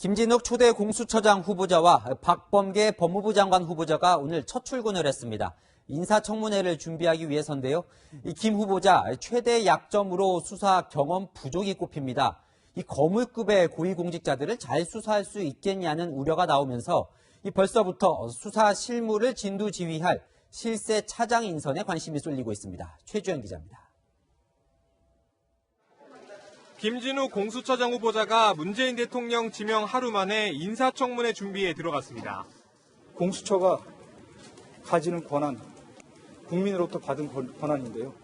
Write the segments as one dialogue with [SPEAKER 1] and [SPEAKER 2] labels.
[SPEAKER 1] 김진욱 초대 공수처장 후보자와 박범계 법무부 장관 후보자가 오늘 첫 출근을 했습니다. 인사청문회를 준비하기 위해서인데요. 이 김 후보자 최대 약점으로 수사 경험 부족이 꼽힙니다. 이 거물급의 고위공직자들을 잘 수사할 수 있겠냐는 우려가 나오면서 이 벌써부터 수사 실무를 진두지휘할 실세 차장 인선에 관심이 쏠리고 있습니다. 최주현 기자입니다.
[SPEAKER 2] 김진우 공수처장 후보자가 문재인 대통령 지명 하루 만에 인사청문회 준비에 들어갔습니다.
[SPEAKER 3] 공수처가 가지는 권한, 국민으로부터 받은 권- 권한인데요.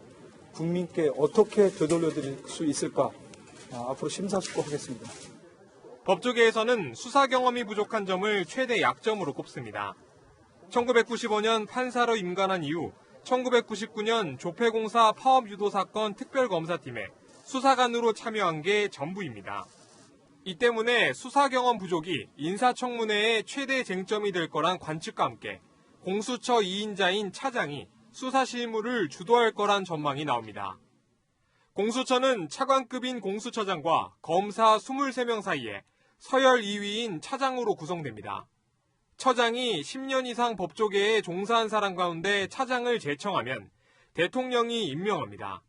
[SPEAKER 3] 국민께 어떻게 되돌려 드릴 수 있을까 아, 앞으로 심사숙고하겠습니다.
[SPEAKER 2] 법조계에서는 수사 경험이 부족한 점을 최대 약점으로 꼽습니다. 1995년 판사로 임관한 이후 1999년 조폐공사 파업 유도 사건 특별검사팀에 수사관으로 참여한 게 전부입니다. 이 때문에 수사 경험 부족이 인사청문회의 최대 쟁점이 될 거란 관측과 함께 공수처 2인자인 차장이 수사 실무를 주도할 거란 전망이 나옵니다. 공수처는 차관급인 공수처장과 검사 23명 사이에 서열 2위인 차장으로 구성됩니다. 처장이 10년 이상 법조계에 종사한 사람 가운데 차장을 제청하면 대통령이 임명합니다.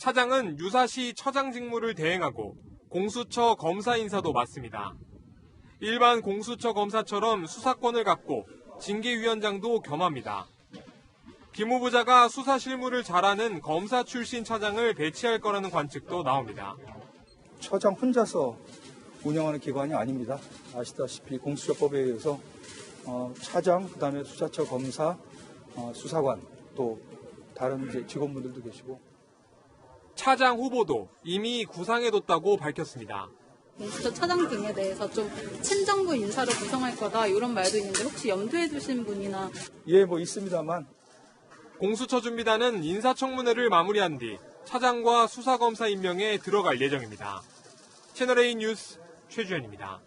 [SPEAKER 2] 차장은 유사시 처장 직무를 대행하고 공수처 검사 인사도 맡습니다. 일반 공수처 검사처럼 수사권을 갖고 징계위원장도 겸합니다. 김 후보자가 수사 실무를 잘하는 검사 출신 차장을 배치할 거라는 관측도 나옵니다.
[SPEAKER 3] 처장 혼자서 운영하는 기관이 아닙니다. 아시다시피 공수처법에 의해서 어, 차장, 그다음에 수사처 검사, 어, 수사관 또 다른 직원분들도 계시고
[SPEAKER 2] 차장 후보도 이미 구상해뒀다고 밝혔습니다.
[SPEAKER 4] 공수처 차장 등에 대해서 좀 친정부 인사로 구성할 거다 이런 말도 있는데 혹시 염두에 두신 분이나
[SPEAKER 3] 예, 뭐 있습니다만
[SPEAKER 2] 공수처 준비단은 인사청문회를 마무리한 뒤 차장과 수사검사 임명에 들어갈 예정입니다. 채널A 뉴스 최주현입니다.